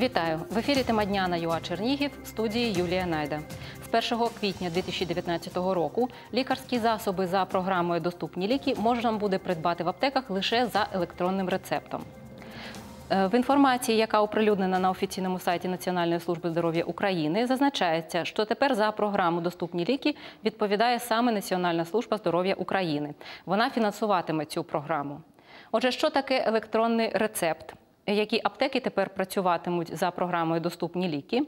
Вітаю в ефірі тема дня на ЮА Чернігів в студії Юлія Найда. З 1 квітня 2019 року лікарські засоби за програмою Доступні ліки можна буде придбати в аптеках лише за електронним рецептом. Е, В інформації, яка оприлюднена на офіційному сайті Національної служби здоров'я України, зазначається, що тепер за програму Доступні ліки відповідає саме Національна служба здоров'я України. Вона фінансуватиме цю програму. Отже, що таке електронний рецепт? Які аптеки тепер працюватимуть за програмою Доступні ліки?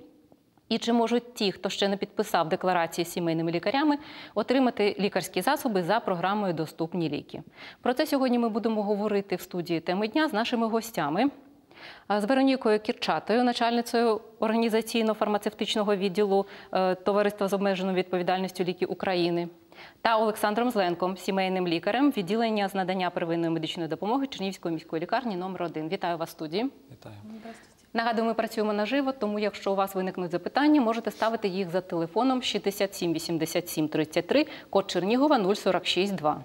І чи можуть ті, хто ще не підписав декларації з сімейними лікарями, отримати лікарські засоби за програмою Доступні ліки? Про це сьогодні ми будемо говорити в студії теми дня з нашими гостями. З Веронікою Кірчатою, начальницею організаційно-фармацевтичного відділу е, Товариства з обмеженою відповідальністю ліки України, та Олександром Зленком, сімейним лікарем відділення з надання первинної медичної допомоги Чернігівської міської лікарні номер 1 Вітаю вас в студії. Вітаю. Нагадую, ми працюємо наживо, тому якщо у вас виникнуть запитання, можете ставити їх за телефоном 67 87 33, код Чернігова 046 2.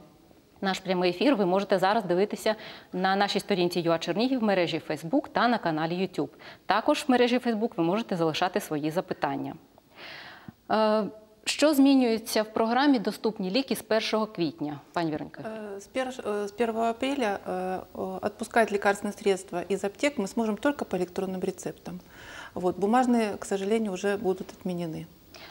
Наш прямий ефір ви можете зараз дивитися на нашій сторінці ЮА Чернігів в мережі Facebook та на каналі YouTube. Також в мережі Facebook ви можете залишати свої запитання. Е, Що змінюється в програмі Доступні ліки з 1 квітня, пані Віронька? Э, С пер- э, с 1 апреля э, о, отпускать лекарственные средства из аптек мы сможем только по электронным рецептам. Вот, бумажные, к сожалению, уже будут отменены.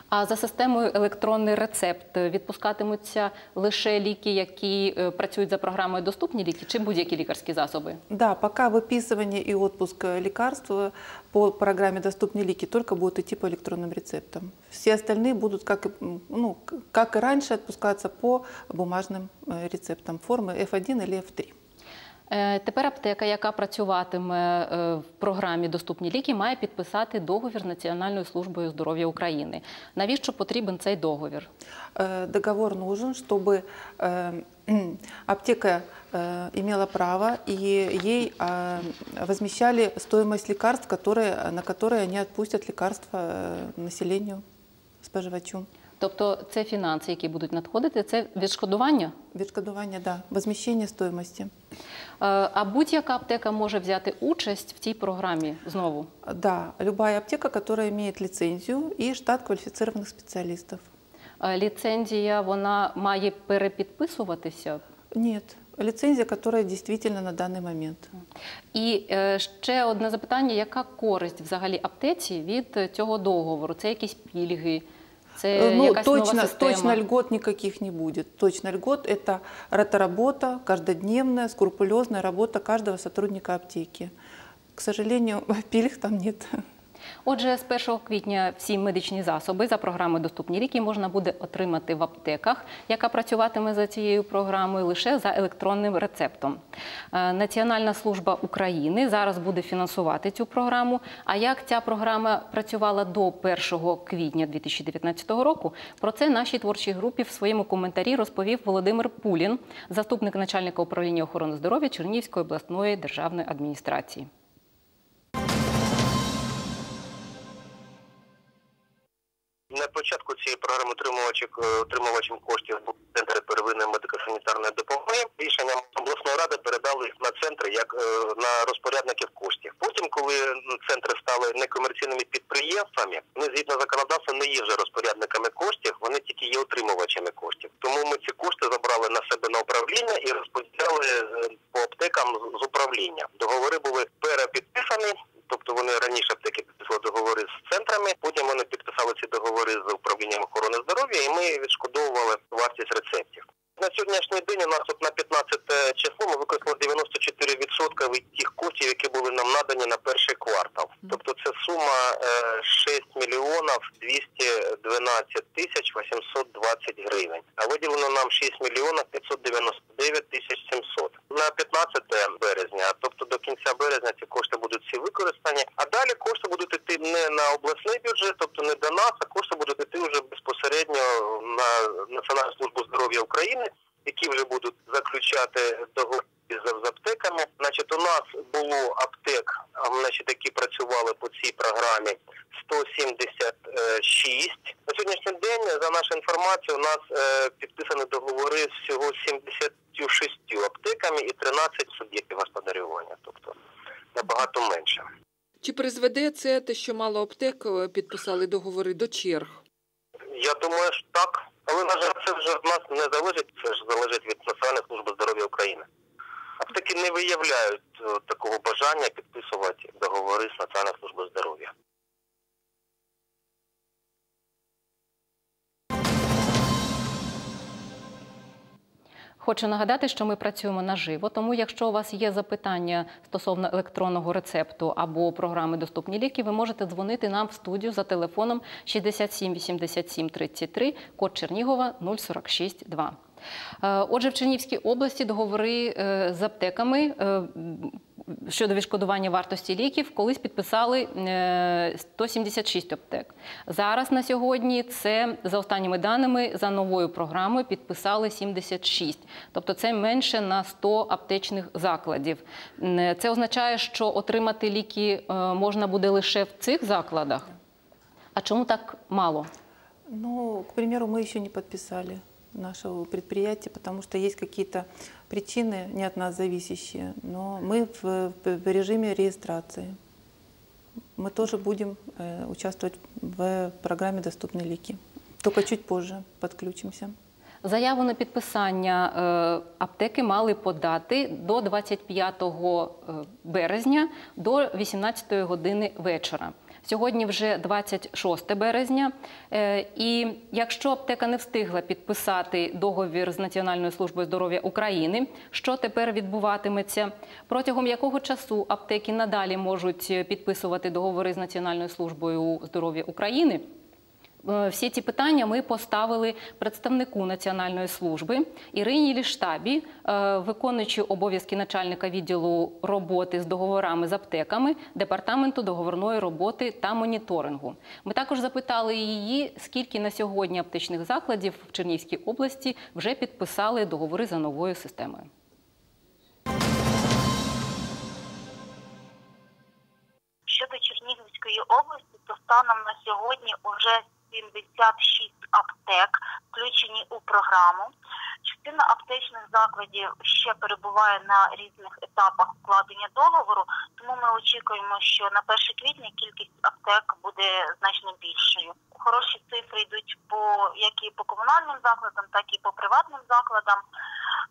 А за системою електронний рецепт відпускатимуться лише ліки, які е, працюють за програмою Доступні ліки, чи будь-які лікарські засоби? Да, пока выписывание и отпуск э, лекарств э, по программе «Доступные лики» только будут идти по электронным рецептам. Все остальные будут, как и, м, ну, к- как и раньше, отпускаться по бумажным э, рецептам формы F1 или F3. Е, Тепер аптека, яка працюватиме е, в програмі Доступні ліки, має підписати договір з Національною службою здоров'я України. Навіщо потрібен цей договір? Э, договор нужен, чтобы э, аптека э, имела право и ей э, возмещали стоимость лекарств, которые, на которые они отпустят лекарства э, населению, споживачу. Тобто це фінанси, які будуть надходити, це відшкодування. Відшкодування, да, возмещение стоимости. Е, А будь-яка аптека може взяти участь в цій програмі знову. Да, любая аптека, которая имеет лицензию и штат квалифицированных специалистов. Е, Ліцензія вона має перепідписуватися. Нет, лицензия, которая действительно на данный момент. І е, ще одне запитання: яка користь взагалі аптеці від цього договору? Це якісь пільги, це Э, Ну, якась точно, нова система? точно льгот никаких не будет. Точно льгот – это работа, каждодневная, скрупулезная работа каждого сотрудника аптеки. К сожалению, пильг там нет. Отже, з 1 квітня всі медичні засоби за програмою Доступні ліки можна буде отримати в аптеках, яка працюватиме за цією програмою лише за електронним рецептом. Е, Національна служба України зараз буде фінансувати цю програму. А як ця програма працювала до 1 квітня 2019 року? Про це нашій творчій групі в своєму коментарі розповів Володимир Пулін, заступник начальника управління охорони здоров'я Чернігівської обласної державної адміністрації. Цієї отримувачів отримувачем коштів був центр первинної медико-санітарної допомоги. Рішенням обласної ради передали на центри як е, на розпорядників коштів. Потім, коли центри стали некомерційними підприємствами, вони згідно законодавства не є вже розпорядниками коштів, вони тільки є отримувачами коштів. Тому ми ці кошти забрали на себе на управління і розподіляли е, по аптекам з- управління. Договори були перепідписані. Тобто вони раніше аптеки підписали договори з центрами, потім вони підписали ці договори з управлінням охорони здоров'я, і ми відшкодовували вартість рецептів. На сьогоднішній день у нас от на 15 число ми використали 94% від тих коштів, які були нам надані на перший квартал. Тобто це сума е, 6 мільйонів 212 тисяч 820 гривень. А виділено нам 6 мільйонів 599 тисяч 700. На 15 березня, тобто до кінця березня ці кошти будуть всі використані. А далі кошти будуть йти не на обласний бюджет, тобто не до нас, а кошти будуть йти вже безпосередньо на Національну службу здоров'я України, які вже будуть заключати договори з з аптеками. Значить, у нас було аптек, а, значить, які працювали по цій програмі 176. На сьогоднішній день, за нашу інформацію, у нас е, підписані договори з всього 76 аптеками і 13 суб'єктів господарювання, тобто набагато менше. Чи призведе це те, що мало аптек е, підписали договори до черг? Я думаю, що так. Але на жаль, це вже від нас не залежить, це ж залежить від Національної служби здоров'я України. Аптеки не виявляють е, такого бажання підписувати договори з Національною службою здоров'я. Хочу нагадати, що ми працюємо наживо, тому якщо у вас є запитання стосовно електронного рецепту або програми Доступні ліки, ви можете дзвонити нам в студію за телефоном 67 87 33, код Чернігова 046 2. Е, Отже, в Чернігівській області договори е, з аптеками е, щодо відшкодування вартості ліків колись підписали е, 176 аптек. Зараз на сьогодні це за останніми даними за новою програмою підписали 76. Тобто це менше на 100 аптечних закладів. Це означає, що отримати ліки е, можна буде лише в цих закладах. А чому так мало? Ну, к примеру, мы еще не подписали нашего предприятия, потому что есть какие-то причины, не от нас зависящие, но мы в, в режиме регистрации. Мы тоже будем э, участвовать в программе «Доступные лики». Только чуть позже подключимся. Заяву на підписання е, аптеки мали подати до 25 е, березня до 18 години вечора. Сьогодні вже 26 березня, е, і якщо аптека не встигла підписати договір з Національною службою здоров'я України, що тепер відбуватиметься? Протягом якого часу аптеки надалі можуть підписувати договори з Національною службою здоров'я України? Е, Всі ці питання ми поставили представнику Національної служби Ірині Ліштабі, е, виконуючи обов'язки начальника відділу роботи з договорами з аптеками департаменту договорної роботи та моніторингу. Ми також запитали її, скільки на сьогодні аптечних закладів в Чернігівській області вже підписали договори за новою системою. Щодо Чернігівської області, то станом на сьогодні вже 76 аптек включені у програму. Частина аптечних закладів ще перебуває на різних етапах укладення договору, тому ми очікуємо, що на 1 квітня кількість аптек буде значно більшою. Хороші цифри йдуть по як і по комунальним закладам, так і по приватним закладам.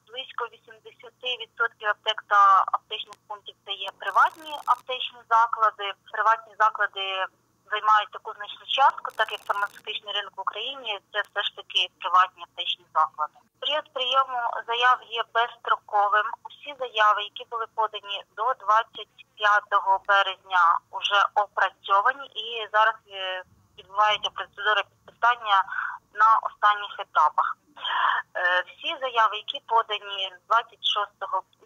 Близько 80% аптек та аптечних пунктів це є приватні аптечні заклади. Приватні заклади займають таку значну частку, так як фармацевтичний ринок в Україні це все ж таки приватні аптечні заклади. Період прийому заяв є безстроковим. Усі заяви, які були подані до 25 березня, вже опрацьовані і зараз е, відбувається процедура підписання на останніх етапах. Е, Всі заяви, які подані 26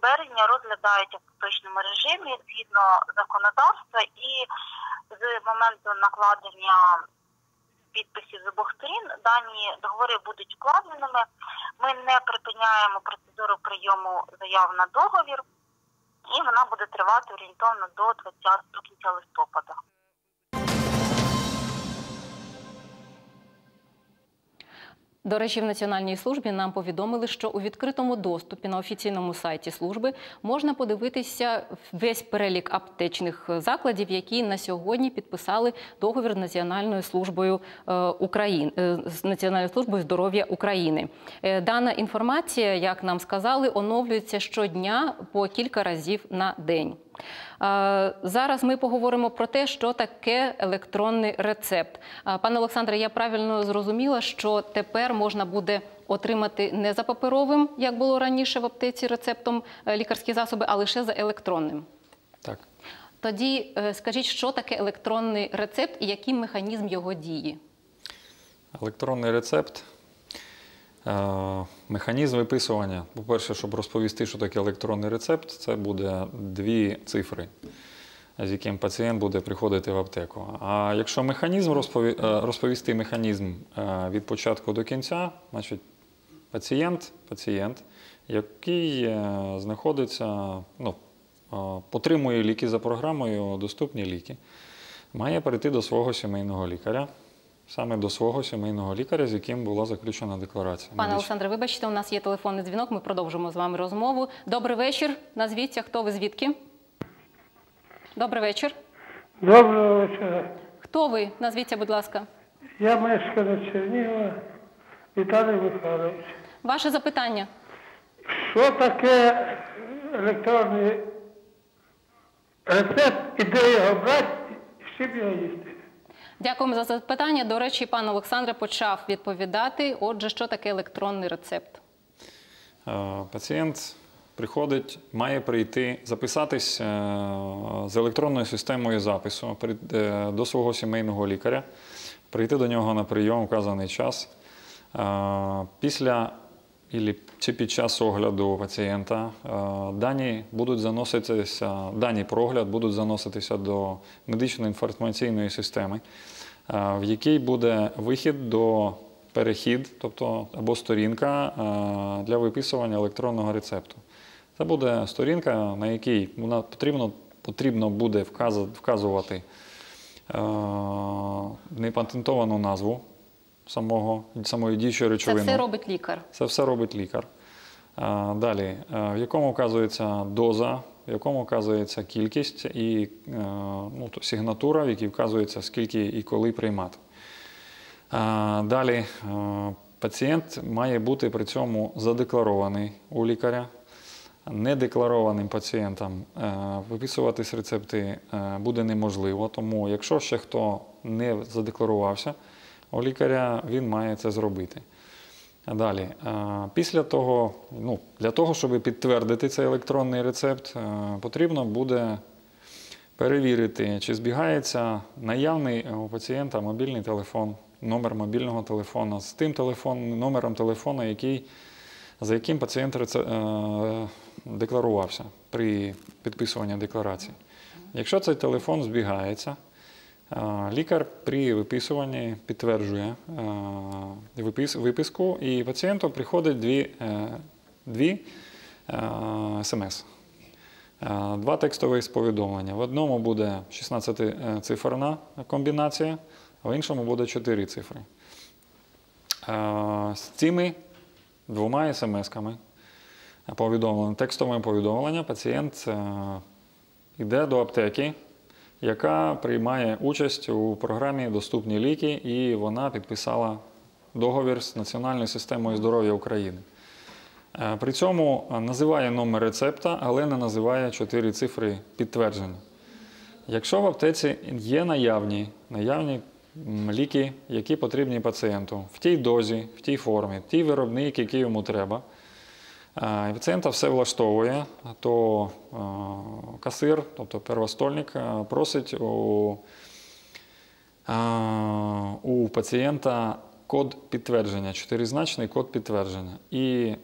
березня, розглядаються в поточному режимі згідно законодавства і з моменту накладення підписів з обох сторін дані договори будуть укладеними. Ми не припиняємо процедуру прийому заяв на договір, і вона буде тривати орієнтовно до 20 до кінця листопада. До речі, в Національній службі нам повідомили, що у відкритому доступі на офіційному сайті служби можна подивитися весь перелік аптечних закладів, які на сьогодні підписали договір з Національною службою е, України з Національною службою здоров'я України. Е, Дана інформація, як нам сказали, оновлюється щодня по кілька разів на день. Зараз ми поговоримо про те, що таке електронний рецепт. Пане Олександре, я правильно зрозуміла, що тепер можна буде отримати не за паперовим, як було раніше в аптеці рецептом е, лікарські засоби, а лише за електронним. Так. Тоді е, скажіть, що таке електронний рецепт і який механізм його дії? Електронний рецепт. Е, Механізм виписування. По-перше, щоб розповісти, що таке електронний рецепт, це буде дві цифри, з яким пацієнт буде приходити в аптеку. А якщо механізм е, розповісти механізм е, від початку до кінця, значить пацієнт, пацієнт який знаходиться, ну, отримує ліки за програмою доступні ліки, має перейти до свого сімейного лікаря. Саме до свого сімейного лікаря, з яким була заключена декларація. Пане. Олександре, вибачте, у нас є телефонний дзвінок. Ми продовжимо з вами розмову. Добрий вечір. Назвіться, хто ви звідки? Добрий вечір. Доброго вечора. Хто ви? Назвіться, будь ласка. Я мешканець Чернігова Віталій Михайлович. Ваше запитання. Що таке електронний рецепт і де його брати, і з чим його їсти? Дякуємо за запитання. До речі, пан Олександр почав відповідати. Отже, що таке електронний рецепт? Е, Пацієнт приходить, має прийти, записатись е, з електронною системою запису е, до свого сімейного лікаря, прийти до нього на прийом вказаний час. Після чи під час огляду пацієнта е, дані будуть заноситися, дані про огляд будуть заноситися до медично-інформаційної системи, е, в якій буде вихід до перехід, тобто або сторінка е, для виписування електронного рецепту. Це буде сторінка, на якій потрібно, потрібно буде вказувати непатентовану назву самого, самої діючої Це все робить лікар. Це все робить лікар. Далі, е, в якому вказується доза, в якому вказується кількість і е, ну, то сигнатура, в якій вказується, скільки і коли приймати. Далі е, пацієнт має бути при цьому задекларований у лікаря. Недекларованим пацієнтам виписуватись рецепти буде неможливо, тому якщо ще хто не задекларувався у лікаря, він має це зробити. Далі, після того, ну, для того, щоб підтвердити цей електронний рецепт, е, потрібно буде перевірити, чи збігається наявний у пацієнта мобільний телефон, номер мобільного телефона з тим телефон, номером телефона, який, за яким пацієнт реце- е, декларувався при підписуванні декларації. Якщо цей телефон збігається, лікар при виписуванні підтверджує виписку, і пацієнту приходить дві, е, дві е, смс. Е, Два текстові повідомлення. В одному буде 16-циферна комбінація, а в іншому буде 4 цифри. З цими двома смс-ками повідомлення, текстовими повідомлення пацієнт йде до аптеки, яка приймає участь у програмі Доступні ліки, і вона підписала договір з Національною системою здоров'я України. Е, При цьому називає номер рецепта, але не називає чотири цифри підтвердження. Якщо в аптеці є наявні, наявні ліки, які потрібні пацієнту в тій дозі, в тій формі, ті виробник, який йому треба, пацієнта все влаштовує, то касир, тобто первостольник, просить у, у пацієнта код підтвердження, чотиризначний код підтвердження. І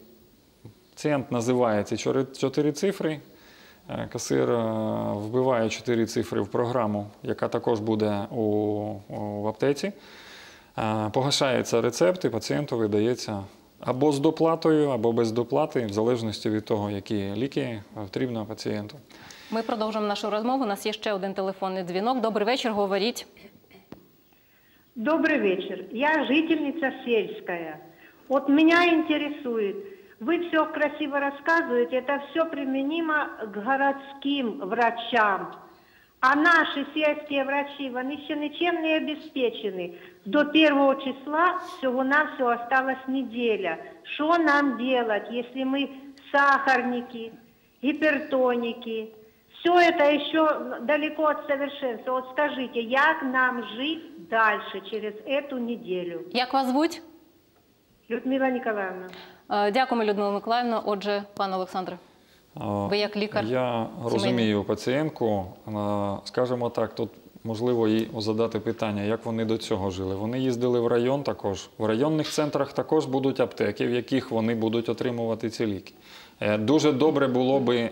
Пацієнт називає ці чотири цифри. Е, Касир е, вбиває чотири цифри в програму, яка також буде у, у аптеці. Е, Погашається рецепт, і пацієнту видається або з доплатою, або без доплати, в залежності від того, які ліки потрібно пацієнту. Ми продовжимо нашу розмову. У нас є ще один телефонний дзвінок. Добрий вечір, говоріть. Добрый вечер. Я жительница сельская. Вот меня интересует, вы все красиво рассказываете, это все применимо к городским врачам. А наши сельские врачи, они еще ничем не обеспечены. До первого числа всего-навсего осталась неделя. Что нам делать, если мы сахарники, гипертоники, все это еще далеко от совершенства. Вот скажите, як нам жить дальше через эту неделю? Як вас звуть? Людмила Николаевна. Е, Дякуємо, Людмила Миколаївна. Отже, пан Олександр. А, Ви як лікар Я сімейний? розумію пацієнтку. А, Скажімо так, тут можливо їй задати питання, як вони до цього жили. Вони їздили в район також. В районних центрах також будуть аптеки, в яких вони будуть отримувати ці ліки. Е, Дуже добре було би. е,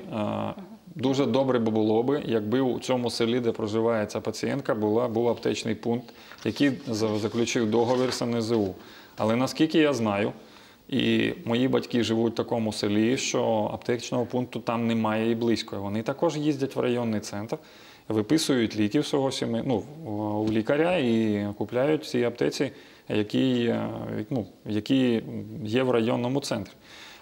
Дуже добре було би, якби у цьому селі, де проживає ця пацієнтка, була, був аптечний пункт, який заключив договір з НЗУ. Але наскільки я знаю, і мої батьки живуть в такому селі, що аптечного пункту там немає і близько. Вони також їздять в районний центр, виписують ліки в свого сім'ї, ну, у лікаря і купляють в цій аптеці, які, е, ну, які є в районному центрі.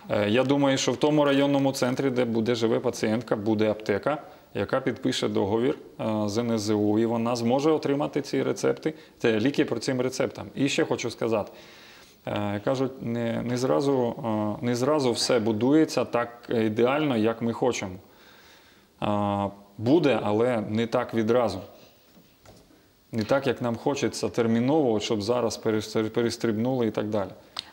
Е, Я думаю, що в тому районному центрі, де буде живе пацієнтка, буде аптека, яка підпише договір е, з НСЗУ, і вона зможе отримати ці рецепти, це ліки по цим рецептам. І ще хочу сказати. Кажуть, не, не, зразу, не зразу все будується так ідеально, як ми хочемо. Буде, але не так відразу. Не так, як нам хочеться терміново, щоб зараз перестр- перестрибнули і так далі.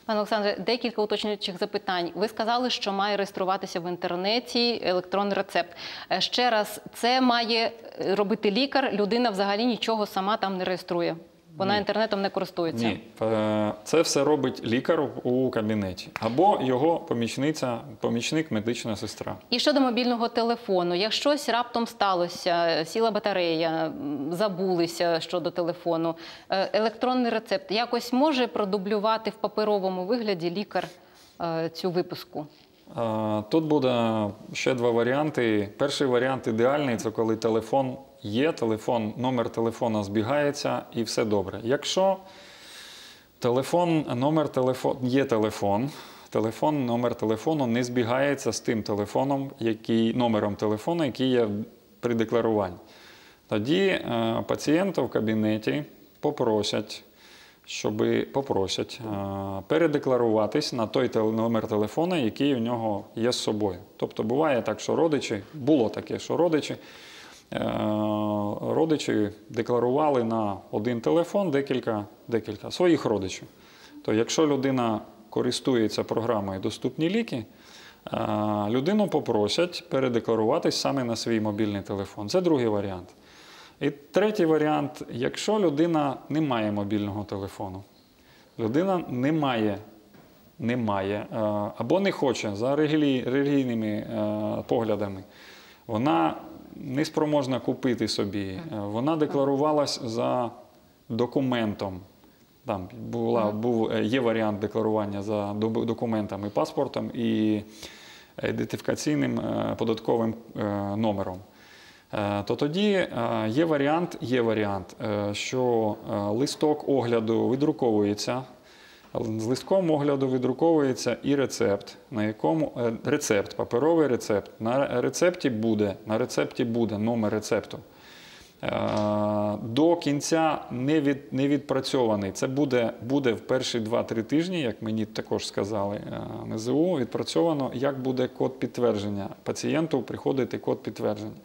Пане Олександре, декілька уточнюючих запитань. Ви сказали, що має реєструватися в інтернеті електронний рецепт. Е, Ще раз, це має е, робити лікар. Людина взагалі нічого сама там не реєструє. Вона Ні. інтернетом не користується. Ні, Е, це все робить лікар у кабінеті або його помічниця, помічник, медична сестра. І щодо мобільного телефону, як щось раптом сталося, сіла батарея, забулися щодо телефону, е, електронний рецепт якось може продублювати в паперовому вигляді лікар е, цю виписку? Тут буде ще два варіанти. Перший варіант ідеальний це коли телефон є, телефон, номер телефона збігається і все добре. Якщо телефон, номер телефон, є телефон, телефон, номер телефону не збігається з тим телефоном, який, номером телефону, який є при декларуванні. Тоді е, пацієнта в кабінеті попросять, щоб попросять е, передекларуватись на той номер телефона, який у нього є з собою. Тобто буває так, що родичі, було таке, що родичі, е, родичі декларували на один телефон декілька, декілька своїх родичів. То якщо людина користується програмою Доступні ліки, е, людину попросять передекларуватись саме на свій мобільний телефон. Це другий варіант. І третій варіант, якщо людина не має мобільного телефону, людина не має, не має е, або не хоче за релігійними е, поглядами, вона не спроможна купити собі, е, вона декларувалась за документом. Там була, був, є варіант декларування за документами, паспортом і ідентифікаційним податковим номером. Е, То тоді е, є варіант, є варіант, е, що листок огляду видруковується. З листком огляду видруковується і рецепт, на якому рецепт, паперовий рецепт. На рецепті буде, на рецепті буде номер рецепту. До кінця не, від, не відпрацьований. Це буде, буде в перші 2-3 тижні, як мені також сказали НЗУ, відпрацьовано, як буде код підтвердження. Пацієнту приходити код підтвердження.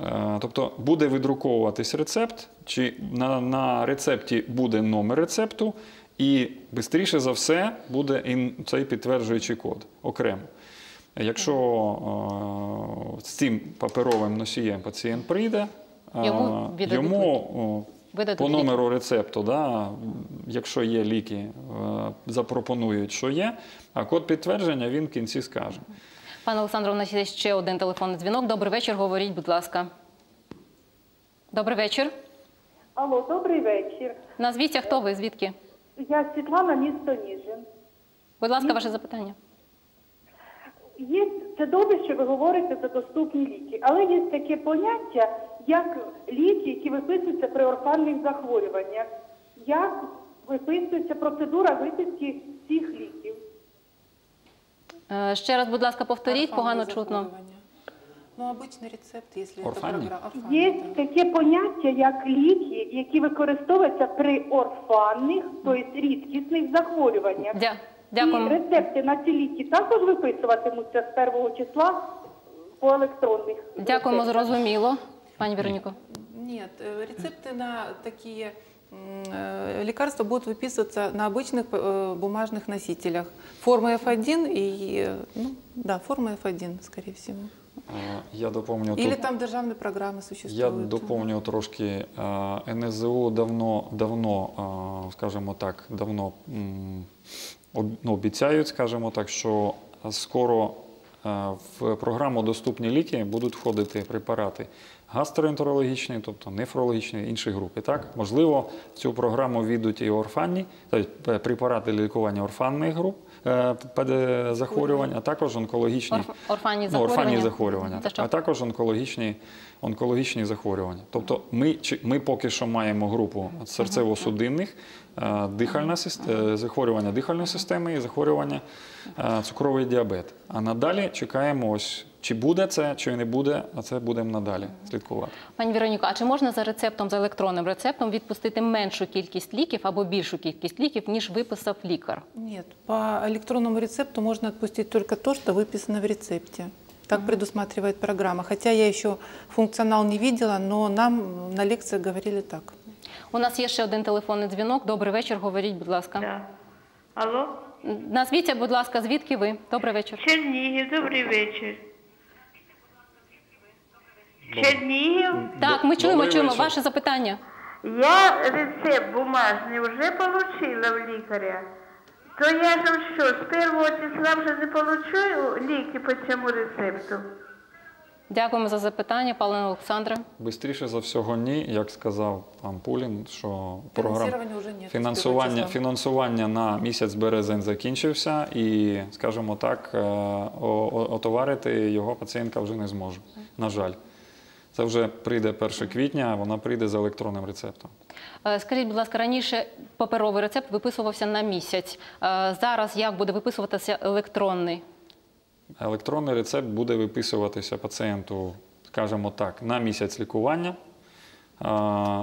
Е, Тобто буде видруковуватись рецепт, чи на, на рецепті буде номер рецепту, і швидше за все буде і цей підтверджуючий код окремо. Якщо е, з цим паперовим носієм пацієнт прийде, е, Йому йому о, по номеру рецепту, да, якщо є ліки, е, запропонують, що є, а код підтвердження він в кінці скаже. Пане Олександре, у нас є ще один телефонний дзвінок. Добрий вечір, говоріть, будь ласка. Добрий вечір. Алло, добрий вечір. Назвіться, хто ви, звідки? Я Світлана, місто Ніжин. Будь ласка, ваше запитання. Є це добре, що ви говорите за доступні ліки, але є таке поняття, як ліки, які виписуються при орфанних захворюваннях. Як виписується процедура виписки цих ліків? Е, Ще раз, будь ласка, повторіть, Орфанные погано чутно. захворювания. Ну, обычный рецепт, если Орфанні? это программа. Є Орфанні, да. таке поняття, як ліки, які використовуються при орфанних, тобто рідкісних захворюваннях. Дя- І Дякуємо. рецепти на ці ліки також виписуватимуться з першого числа по електронних. Дякуємо, рецептах? зрозуміло. Пані Вероніко. Нет, э, рецепты на такие м, э, лекарства будут выписываться на обычных э, бумажных носителях. Форма F1 и, э, ну, да, форма F1, скорее всего. Е, Я доповню Или тут. там державные программы Я существуют. доповню трошки. Е, НСЗУ давно, давно, е, скажімо так, давно м, об- ну, обіцяють, скажімо так, що скоро е, в програму Доступні ліки будуть входити препарати гастроентерологічні, тобто нефрологічні, інші групи. Так? Можливо, в цю програму війдуть і орфанні, тобто препарати для лікування орфанних груп е, захворювань, а також онкологічні Орф- орфанні ну, орфанні захворювання. а також онкологічні, онкологічні захворювання. Тобто ми, чи- ми поки що маємо групу серцево-судинних, е, дихальна система, захворювання дихальної системи і захворювання е, цукровий діабет. А надалі чекаємо ось Чи буде це, чи не буде, а це будемо надалі слідкувати. Пані Вероніко, а чи можна за рецептом, за електронним рецептом відпустити меншу кількість ліків або більшу кількість ліків, ніж виписав лікар? Нет, по электронному рецепту можно отпустить только то, что выписано в рецепте. Так предусматривает программа. Хотя я еще функционал не видела, но нам на лекциях говорили так. У нас є ще один телефонний дзвінок. Добрий вечір. Говоріть, будь ласка. Да. Алло? Назвіться, будь ласка, звідки ви? Добрий вечір. Чернігів, добрий вечір. Чернігів. Так, ми чуємо, Добрий чуємо вечір. ваше запитання. Я рецепт бумажний вже получила в лікаря. То я ж що, з першого числа вже не получу ліки по цьому рецепту? Дякуємо за запитання, пане Олександре. Бистріше за всього ні, як сказав пан Пулін, що програма Финансирования уже нет. фінансування, фінансування на місяць березень закінчився, і, скажімо так, е, о- о- отоварити його пацієнтка вже не зможе. На жаль. Це вже прийде 1 квітня, вона прийде з електронним рецептом. Е, Скажіть, будь ласка, раніше паперовий рецепт виписувався на місяць. Е, Зараз як буде виписуватися електронний? Електронний рецепт буде виписуватися пацієнту, скажімо так, на місяць лікування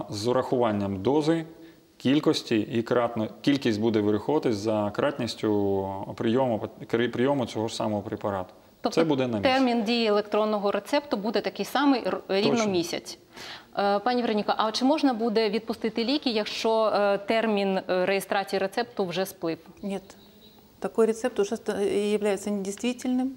з урахуванням дози, кількості і кратно, кількість буде вираховуватись за кратністю прийому, прийому цього ж самого препарату. Тобто Це буде на термін дії електронного рецепту буде такий самий рівно Точно. місяць. Е, Пані Вероніко, а чи можна буде відпустити ліки, якщо е, термін е, реєстрації рецепту вже сплив? Нет. Такой рецепт уже ста- является недействительным.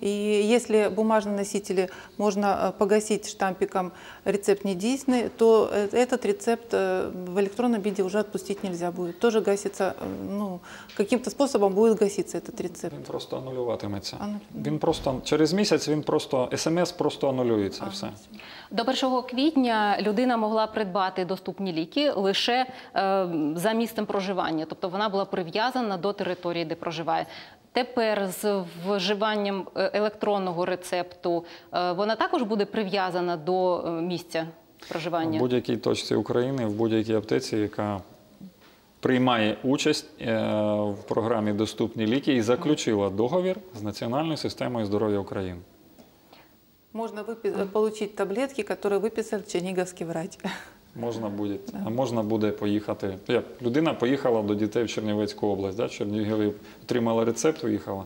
И если бумажные носители можно э, погасить штампиком рецепт недейственный, то э, этот рецепт э, в электронном виде уже отпустить нельзя будет. Тоже гасится, э, ну, каким-то способом будет гаситься этот рецепт. Він просто анулюватиметься. Ану- Він просто через місяць він просто смс просто анулюється. і все. До 1 квітня людина могла придбати доступні ліки лише е, за місцем проживання, тобто вона була прив'язана до території, де проживає. Тепер з вживанням е, електронного рецепту е, вона також буде прив'язана до місця В будь-якій точці України, в будь-якій аптеці, яка приймає участь в програмі Доступні ліки і заключила договір з Національною системою здоров'я України. Можно выпи- э, получить таблетки, которые выписал черниговский врач. Можна буде, а можна буде поїхати. Як людина поїхала до дітей в Чернівецьку область, да? в Чернігові отримала рецепт, виїхала.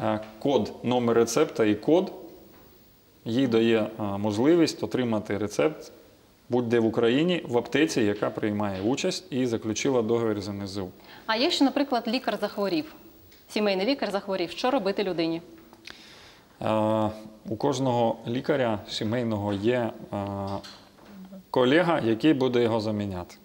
Е, Код, номер рецепта і код їй дає е, можливість отримати рецепт будь-де в Україні в аптеці, яка приймає участь і заключила договір з НСЗУ. А якщо, наприклад, лікар захворів, сімейний лікар захворів, що робити людині? Е, У кожного лікаря сімейного є е, колега, який буде його заміняти.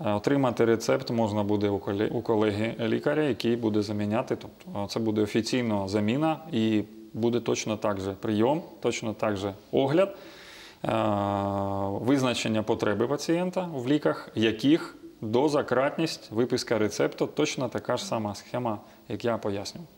Е, Отримати рецепт можна буде у коле- у колеги лікаря, який буде заміняти. Тобто це буде офіційна заміна і буде точно так же прийом, точно так же огляд, визначення потреби пацієнта в ліках, яких доза, кратність, виписка рецепту точно така ж сама схема, як я пояснював.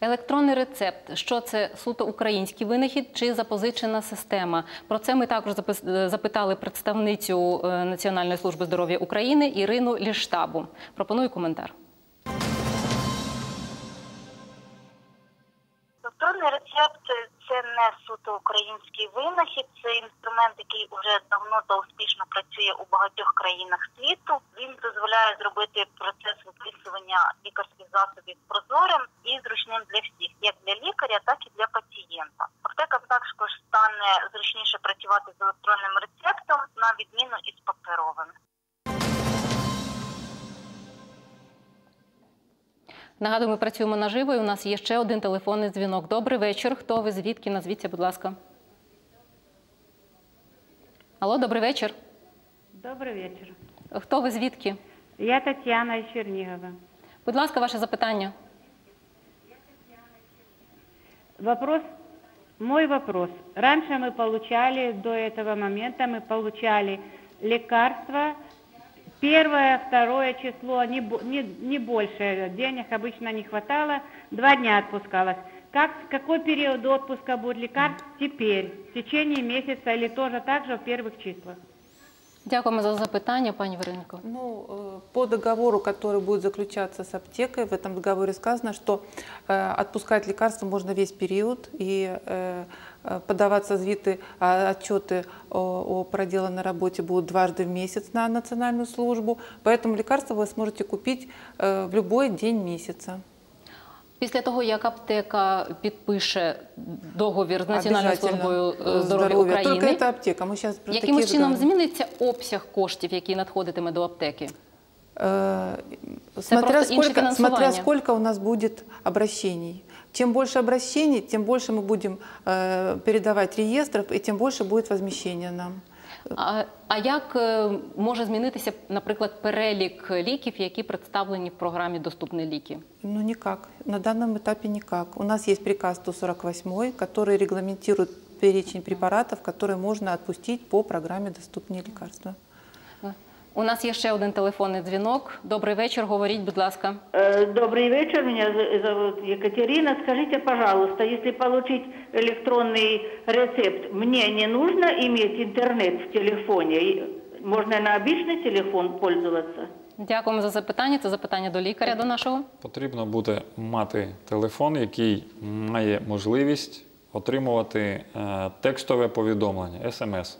Електронний рецепт, що це суто український винахід чи запозичена система? Про це ми також е, запитали представницю е, Національної служби здоров'я України Ірину Ліштабу. Пропоную коментар. Не суто український винахід, це інструмент, який вже давно та успішно працює у багатьох країнах світу. Він дозволяє зробити процес виписування лікарських засобів прозорим і зручним для всіх, як для лікаря, так і для пацієнта. Аптекам також стане зручніше працювати з електронним рецептом на відміну із паперовим. Нагадую, ми працюємо наживо. і У нас є ще один телефонний дзвінок. Добрий вечір. Хто ви звідки? Назвіться, будь ласка. Алло, добрий вечір. Добрий вечір. Хто ви звідки? Я Тетяна із Чернігова. Будь ласка, ваше запитання. Вопрос, мой вопрос. Раньше мы получали, до этого момента мы получали лекарства. Первое, второе число, не, бо- не, не больше, денег обычно не хватало, два дня отпускалось. Как, какой период отпуска будет лекарств теперь, в течение месяца или тоже так же в первых числах? Дякуємо за запитання, пані Вероніко. Ну, э, по договору, который будет заключаться с аптекой, в этом договоре сказано, что э, отпускать лекарства можно весь период и э, э, подаваться звиты, а, отчеты о, о проделанной работе будут дважды в месяц на национальную службу. Поэтому лекарства вы сможете купить э, в любой день месяца. Після того, як аптека підпише договір з Національною Обязательно. службою е, Э, здоров'я Только України, это аптека. Мы сейчас про якимось такие чином договоры. зміниться обсяг коштів, який надходитиме до аптеки? Э, Смотря просто инше сколько, смотря финансование. сколько у нас будет обращений. Чем больше обращений, тем больше мы будем э, передавать реестров, и тем больше будет возмещение нам. А, а як е, може змінитися, наприклад, перелік ліків, які представлені в програмі Доступні ліки? Ну, никак. На данном этапе никак. У нас есть приказ 148, который регламентирует перечень препаратов, которые можно отпустить по программе «Доступные лекарства». У нас є ще один телефонний дзвінок. Добрий вечір. Говоріть, будь ласка. Э, Добрый вечер, меня з- зовут Екатерина. Скажите, пожалуйста, если получить электронный рецепт, мне не нужно иметь интернет в телефоне? И Можно на обычный телефон пользоваться? Дякуємо за запитання. Це запитання до лікаря до нашого. Потрібно буде мати телефон, який має можливість отримувати е, текстове повідомлення, смс.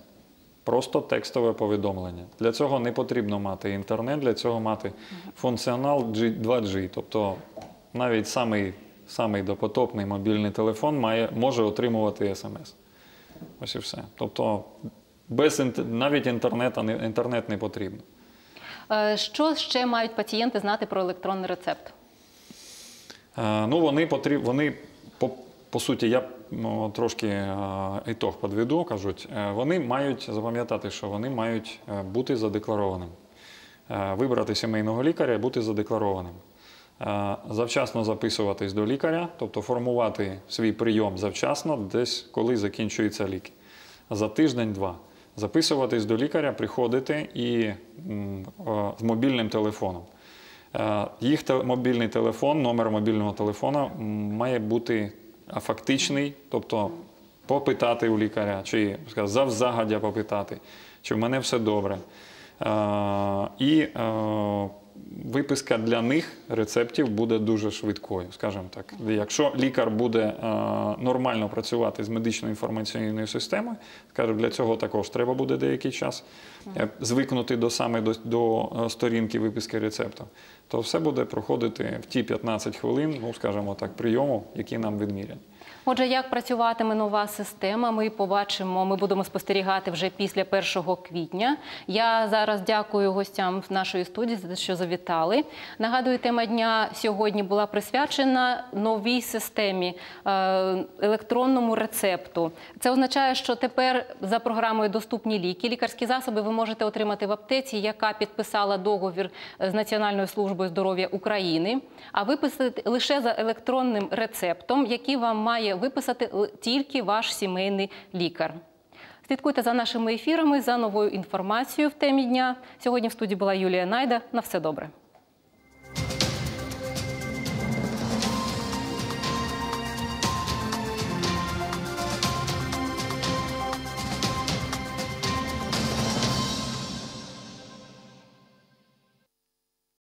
Просто текстове повідомлення. Для цього не потрібно мати інтернет, для цього мати функціонал 2G. Тобто навіть самий, самий допотопний мобільний телефон має, може отримувати смс. Ось і все. Тобто без навіть інтернету інтернет не потрібно. Е, Що ще мають пацієнти знати про електронний рецепт? Е, Ну, вони потріб, вони по, суті, я трошки е, ітог підведу, кажуть, е, вони мають запам'ятати, що вони мають е, бути задекларованим. Вибрати сімейного лікаря і бути задекларованим. Завчасно записуватись до лікаря, тобто формувати свій прийом завчасно, десь коли закінчуються ліки. За тиждень-два. Записуватись до лікаря, приходити і з мобільним телефоном. Їх мобільний телефон, номер мобільного телефона має бути а, фактичний, тобто попитати у лікаря, чи сказав, завзагодя попитати, чи в мене все добре. І е, виписка для них рецептів буде дуже швидкою, скажімо так. Якщо лікар буде е, нормально працювати з медичною інформаційною системою, скажімо, для цього також треба буде деякий час е, звикнути до саме до, до е, сторінки виписки рецепту, то все буде проходити в ті 15 хвилин, ну скажімо так, прийому, які нам відміряні. Отже, як працюватиме нова система, ми побачимо. Ми будемо спостерігати вже після 1 квітня. Я зараз дякую гостям нашої студії за те, що завітали. Нагадую, тема дня сьогодні була присвячена новій системі е, електронному рецепту. Це означає, що тепер за програмою доступні ліки, лікарські засоби ви можете отримати в аптеці, яка підписала договір з Національною службою здоров'я України, а виписати лише за електронним рецептом, який вам має виписати тільки ваш сімейний лікар. Слідкуйте за нашими ефірами, за новою інформацією в темі дня. Сьогодні в студії була Юлія Найда. На все добре.